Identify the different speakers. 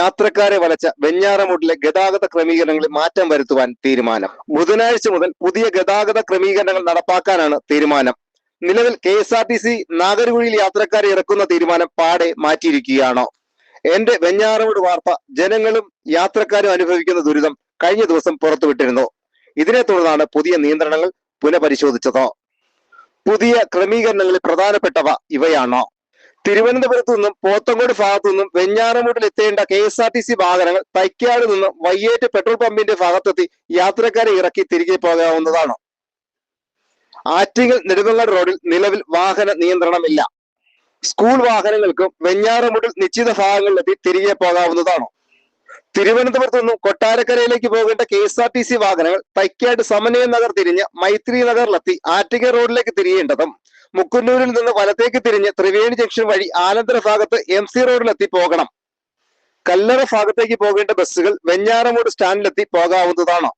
Speaker 1: യാത്രക്കാരെ വലച്ച വെഞ്ഞാറമൂട്ടിലെ ഗതാഗത ക്രമീകരണങ്ങളിൽ മാറ്റം വരുത്തുവാൻ തീരുമാനം. ബുധനാഴ്ച മുതൽ പുതിയ ഗതാഗത ക്രമീകരണങ്ങൾ നടപ്പാക്കാനാണ് തീരുമാനം. നിലവിൽ K S R T C നാഗർകുഴിയിൽ യാത്രക്കാരെ ഇറക്കുന്ന തീരുമാനം പാടെ മാറ്റിയിരിക്കുകയാണോ. എന്റെ വെഞ്ഞാറമൂട് വാർത്ത ജനങ്ങളും യാത്രക്കാരും അനുഭവിക്കുന്ന ദുരിതം കഴിഞ്ഞ ദിവസം പുറത്തുവിട്ടിരുന്നു. ഇതിനെ തുടർന്നാണ് പുതിയ നിയന്ത്രണങ്ങൾ പുനഃപരിശോധിച്ചത്. പുതിയ ക്രമീകരണങ്ങളിൽ പ്രധാനപ്പെട്ടവ ഇവയാണോ. തിരുവനന്തപുരത്തു നിന്നും പോത്തങ്കോട് ഭാഗത്തു നിന്നും വെഞ്ഞാറമൂട്ടിൽ എത്തേണ്ട K S R T C വാഹനങ്ങൾ തൈക്കാട് നിന്നും വയ്യേറ്റ് പെട്രോൾ പമ്പിന്റെ ഭാഗത്തെത്തി യാത്രക്കാരെ ഇറക്കി തിരികെ പോകാവുന്നതാണ്. ആറ്റിങ്ങൽ നെടുമങ്ങാട് റോഡിൽ നിലവിൽ വാഹന നിയന്ത്രണമില്ല. സ്കൂൾ വാഹനങ്ങൾക്കും വെഞ്ഞാറമൂട്ടിൽ നിശ്ചിത ഭാഗങ്ങളിലെത്തി തിരികെ പോകാവുന്നതാണ്. തിരുവനന്തപുരത്ത് നിന്നും കൊട്ടാരക്കരയിലേക്ക് പോകേണ്ട K S R T C വാഹനങ്ങൾ തൈക്കാട് സമന്വയ നഗർ തിരിഞ്ഞ് മൈത്രി നഗറിലെത്തി ആറ്റിങ്ങൽ റോഡിലേക്ക് തിരിയേണ്ടതും മുക്കുന്നൂരിൽ നിന്ന് വലത്തേക്ക് തിരിഞ്ഞ് ത്രിവേണി ജംഗ്ഷൻ വഴി ആലന്തര ഭാഗത്ത് എം സി റോഡിലെത്തി പോകണം. കല്ലറ ഭാഗത്തേക്ക് പോകേണ്ട ബസ്സുകൾ വെഞ്ഞാറമൂട് സ്റ്റാൻഡിലെത്തി പോകാവുന്നതാണ്.